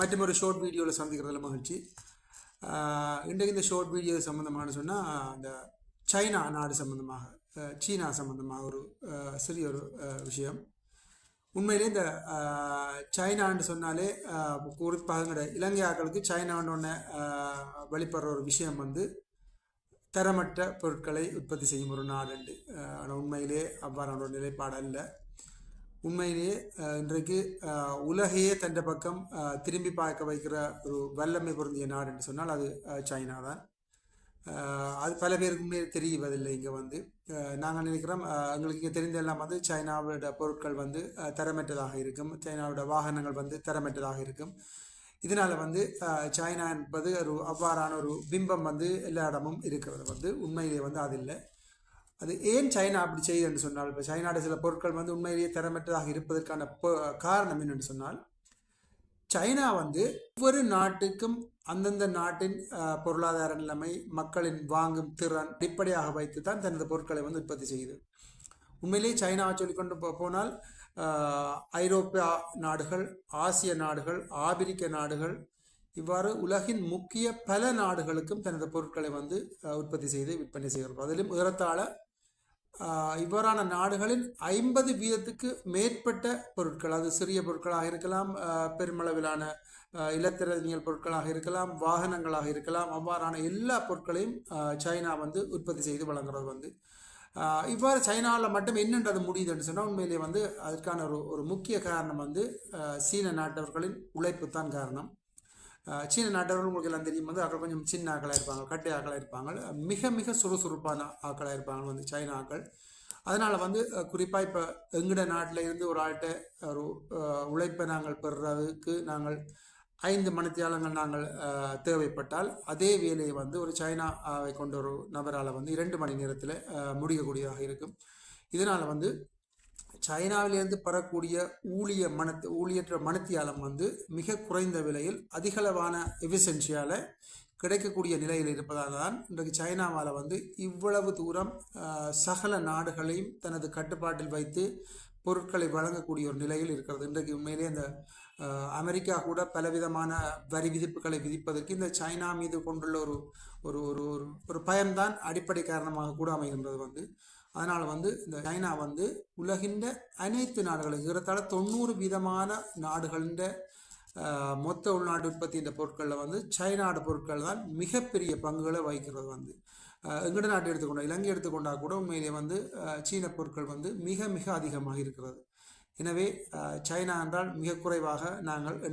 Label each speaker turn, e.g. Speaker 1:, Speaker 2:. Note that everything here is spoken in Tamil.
Speaker 1: மற்றும் ஒரு ஷார்ட் வீடியோவில் சந்திக்கிறதுல மகிழ்ச்சி. இன்றைக்கு இந்த ஷார்ட் வீடியோ சம்மந்தமான சொன்னால் அந்த சைனா நாடு சம்மந்தமாக சீனா சம்மந்தமாக ஒரு சிறிய ஒரு விஷயம். உண்மையிலே இந்த சைனான்னு சொன்னாலே குறிப்பாக இலங்கை ஆக்களுக்கு சைனான்னு ஒன்று வெளிப்படுற ஒரு விஷயம் வந்து தரமற்ற பொருட்களை உற்பத்தி செய்யும் ஒரு நாடுண்டு. ஆனால் உண்மையிலே அவ்வாறான ஒரு நிலைப்பாடு அல்ல உண்மையிலேயே இன்றைக்கு உலகையே தன் பக்கம் திரும்பி பார்க்க வைக்கிற ஒரு வல்லமை பொருந்திய நாடு என்று சொன்னால் அது சைனா தான். அது பல பேருக்குமே தெரியவதில்லை இங்கே வந்து. நாங்கள் நினைக்கிறோம் எங்களுக்கு இங்கே தெரிந்த எல்லாம் வந்து சைனாவோட பொருட்கள் வந்து தரமற்றதாக இருக்கும். சைனாவோட வாகனங்கள் வந்து தரமற்றதாக இருக்கும். இதனால் வந்து சைனா என்பது ஒரு அவ்வாறான ஒரு பிம்பம் வந்து எல்லா இடமும் இருக்கிறது வந்து. உண்மையிலே வந்து அது இல்லை. அது ஏன் சைனா அப்படி செய்யுதுன்னு சொன்னால் இப்போ சைனாட சில பொருட்கள் வந்து உண்மையிலேயே திறமற்றதாக இருப்பதற்கான காரணம் என்னென்னு சொன்னால் சைனா வந்து ஒவ்வொரு நாட்டுக்கும் அந்தந்த நாட்டின் பொருளாதார நிலைமை மக்களின் வாங்கும் திறன் அடிப்படையாக வைத்து தான் தனது பொருட்களை வந்து உற்பத்தி செய்யுது. உண்மையிலேயே சைனாவை சொல்லிக்கொண்டு போனால் அஹ், ஐரோப்பிய நாடுகள் ஆசிய நாடுகள் ஆபிரிக்க நாடுகள் இவ்வாறு உலகின் முக்கிய பல நாடுகளுக்கும் தனது பொருட்களை வந்து உற்பத்தி செய்து விற்பனை செய்கிறது அதிலும் ஏறத்தாழ இவ்வாறான நாடுகளின் ஐம்பது வீதத்துக்கு மேற்பட்ட பொருட்கள் அது சிறிய பொருட்களாக இருக்கலாம் பெருமளவிலான ஆஹ் இலத்திரனியல் பொருட்களாக இருக்கலாம் வாகனங்களாக இருக்கலாம் அவ்வாறான எல்லா பொருட்களையும் சைனா வந்து உற்பத்தி செய்து வழங்குறது வந்து. இவ்வாறு சைனாவில் மட்டும் என்னன்றது முடியுதுன்னு சொன்னால் உண்மையிலேயே வந்து அதற்கான ஒரு ஒரு முக்கிய காரணம் வந்து சீன நாட்டவர்களின் உழைப்பு தான் காரணம். சீன நாட்டவர்கள் உங்களுக்கு எல்லாம் தெரியும் வந்து அவர்கள் கொஞ்சம் சின்ன ஆக்களாக இருப்பாங்க கட்டை ஆக்களாக இருப்பாங்க. மிக மிக சுறுசுறுப்பான ஆக்களாக இருப்பாங்க வந்து சைனா ஆக்கள். அதனால் வந்து குறிப்பாக இப்போ எங்கட நாட்டில் இருந்து ஒரு ஆள்கிட்ட ஒரு உழைப்பை நாங்கள் பெறுறதுக்கு நாங்கள் ஐந்து மணித்தியாலங்கள் நாங்கள் தேவைப்பட்டால் அதே வேலையை வந்து ஒரு சைனாவை கொண்ட ஒரு நபரால் வந்து இரண்டு மணி நேரத்தில் முடியக்கூடியதாக இருக்கும். இதனால் வந்து சைனாவிலிருந்து பெறக்கூடிய ஊழிய மனத்து ஊழியற்ற மனத்தியாலம் வந்து மிக குறைந்த விலையில் அதிகளவான எஃபிஷியன்சியால் கிடைக்கக்கூடிய நிலையில் இருப்பதால் தான் இன்றைக்கு சைனாவால் வந்து இவ்வளவு தூரம் சகல நாடுகளையும் தனது கட்டுப்பாட்டில் வைத்து பொருட்களை வழங்கக்கூடிய ஒரு நிலையில் இருக்கிறது. இன்றைக்கு உண்மையிலே அந்த அமெரிக்கா கூட பலவிதமான வரி விதிப்புகளை விதிப்பதற்கு இந்த சைனா மீது கொண்டுள்ள ஒரு ஒரு ஒரு ஒரு ஒரு பயம்தான் அடிப்படை காரணமாக கூட அமைகின்றது வந்து. அதனால் வந்து இந்த சைனா வந்து உலகின்ற அனைத்து நாடுகளும் ஏறத்தாழ தொண்ணூறு வீதமான நாடுகளின் மொத்த உள்நாட்டு உற்பத்தி இந்த பொருட்களில் வந்து சைனாடு பொருட்கள் தான் மிகப்பெரிய பங்குகளை வகிக்கிறது வந்து. எங்கட நாட்டை எடுத்துக்கொண்டா இலங்கை எடுத்துக்கொண்டா கூட உண்மையிலே வந்து சீன பொருட்கள் வந்து மிக மிக அதிகமாக இருக்கிறது. எனவே சைனா என்றால் மிக குறைவாக நாங்கள் எண்ண